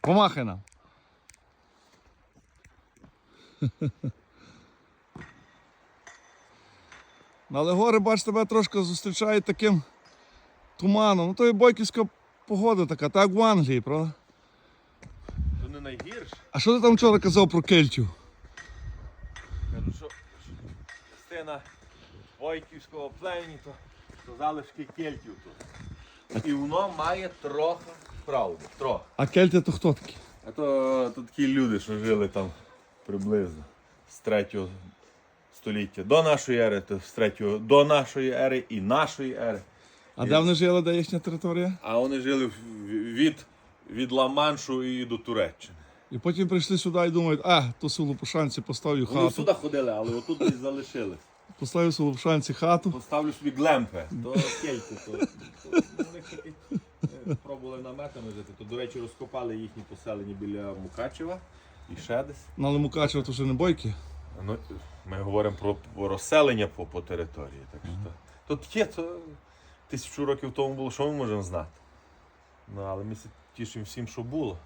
Помахай нам. Але гори, бач, тебе трошки зустрічають таким туманом. Ну то і бойківська погода така, так в Англії, правда? То не найгірше. А що ти там вчора казав про кельтів? Кажу, що частина Войківського племені, то, то залишки кельтів тут. І воно має трохи правди. Трохи. А кельти то хто такі? А то, то такі люди, що жили там приблизно з 3 століття до нашої ери, то з 3 до нашої ери і нашої ери. А де вони жили, де їхня територія? А вони жили від, від Ла-Маншу і до Туреччини. І потім прийшли сюди і думають, а, то село Пушанці поставлю Вони хату. сюди ходили, але отут десь залишили. Поставив село Пушанці хату. Поставлю собі глемпи, то кельти, то, то у них такі е, пробували наметами жити. То, до речі, розкопали їхні поселення біля Мукачева і ще десь. Ну, але Мукачева то вже не бойки. Ну, ми говоримо про, розселення по, по території. Так що то, тут є, то тисячу років тому було, що ми можемо знати. Ну, але ми тішимо всім, що було.